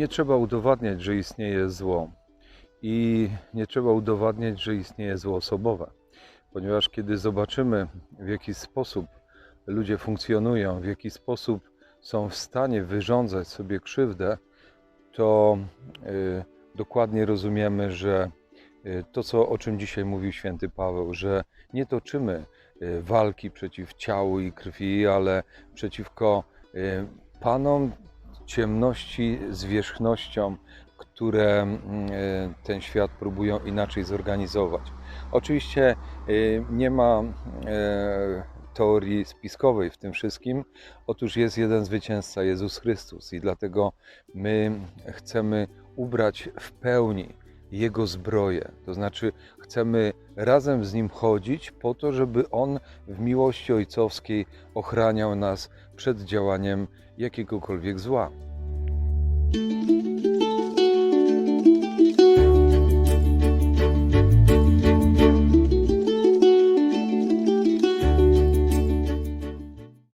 Nie trzeba udowadniać, że istnieje zło. I nie trzeba udowadniać, że istnieje zło osobowe. Ponieważ kiedy zobaczymy, w jaki sposób ludzie funkcjonują, w jaki sposób są w stanie wyrządzać sobie krzywdę, to y, dokładnie rozumiemy, że y, to, co, o czym dzisiaj mówił święty Paweł, że nie toczymy y, walki przeciw ciału i krwi, ale przeciwko y, panom ciemności, zwierzchnościom, które mm, y, ten świat próbują inaczej zorganizować. Oczywiście y, nie ma y, teorii spiskowej w tym wszystkim. Otóż jest jeden zwycięzca, Jezus Chrystus, i dlatego my chcemy ubrać w pełni Jego zbroję. To znaczy, chcemy razem z Nim chodzić po to, żeby On w miłości ojcowskiej ochraniał nas przed działaniem jakiegokolwiek zła.